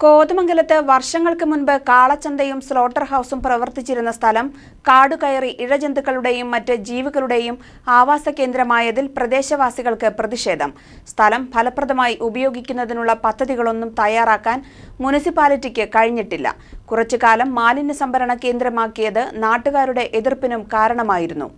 കോതമംഗലത്ത് വർഷങ്ങൾക്ക് മുൻപ് കാളച്ചന്തയും സ്ലോട്ടർ ഹൗസും പ്രവർത്തിച്ചിരുന്ന സ്ഥലം കാടുകയറി ഇഴജന്തുക്കളുടെയും മറ്റ് ജീവികളുടെയും ആവാസ കേന്ദ്രമായതിൽ പ്രദേശവാസികൾക്ക് പ്രതിഷേധം. സ്ഥലം ഫലപ്രദമായി ഉപയോഗിക്കുന്നതിനുള്ള പദ്ധതികളൊന്നും തയ്യാറാക്കാൻ മുനിസിപ്പാലിറ്റിക്ക് കഴിഞ്ഞിട്ടില്ല. കുറച്ചുകാലം മാലിന്യ സംഭരണ കേന്ദ്രമാക്കിയത് നാട്ടുകാരുടെ എതിർപ്പിനും കാരണമായിരുന്നു.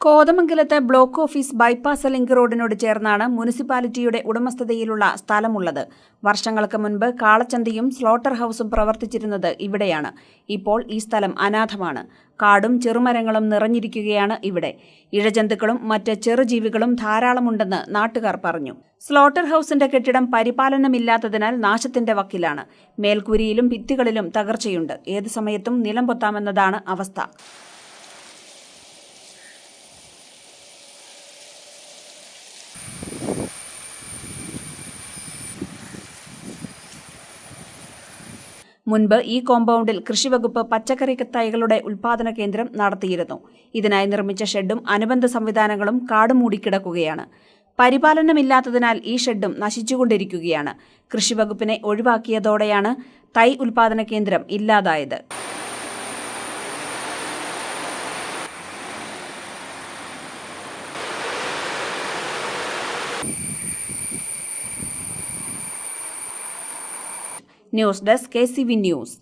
കോതമംഗലത്ത് ബ്ലോക്ക് ഓഫീസ് ബൈപ്പാസ് ലിങ്ക് റോഡിനോട് ചേർന്നാണ് മുനിസിപ്പാലിറ്റിയുടെ ഉടമസ്ഥതയിലുള്ള സ്ഥലമുള്ളത്. വർഷങ്ങൾക്ക് മുൻപ് കാളച്ചന്തയും സ്ലോട്ടർ ഹൌസും പ്രവർത്തിച്ചിരുന്നത് ഇവിടെയാണ്. ഇപ്പോൾ ഈ സ്ഥലം അനാഥമാണ്. കാടും ചെറുമരങ്ങളും നിറഞ്ഞിരിക്കുകയാണ് ഇവിടെ. ഇഴജന്തുക്കളും മറ്റ് ചെറുജീവികളും ധാരാളമുണ്ടെന്ന് നാട്ടുകാർ പറഞ്ഞു. സ്ലോട്ടർ ഹൌസിന്റെ കെട്ടിടം പരിപാലനമില്ലാത്തതിനാൽ നാശത്തിന്റെ വക്കിലാണ്. മേൽക്കൂരിയിലും ഭിത്തികളിലും തകർച്ചയുണ്ട്. ഏത് സമയത്തും നിലം പൊത്താമെന്നതാണ് അവസ്ഥ. മുൻപ് ഈ കോമ്പൗണ്ടിൽ കൃഷിവകുപ്പ് പച്ചക്കറി തൈകളുടെ ഉൽപാദന കേന്ദ്രം നടത്തിയിരുന്നു. ഇതിനായി നിർമ്മിച്ച ഷെഡും അനുബന്ധ സംവിധാനങ്ങളും കാട് മൂടിക്കിടക്കുകയാണ്. പരിപാലനമില്ലാത്തതിനാൽ ഈ ഷെഡും നശിച്ചുകൊണ്ടിരിക്കുകയാണ്. കൃഷിവകുപ്പിനെ ഒഴിവാക്കിയതോടെയാണ് തൈ ഉൽപാദന കേന്ദ്രം ഇല്ലാതായത്. News desk K news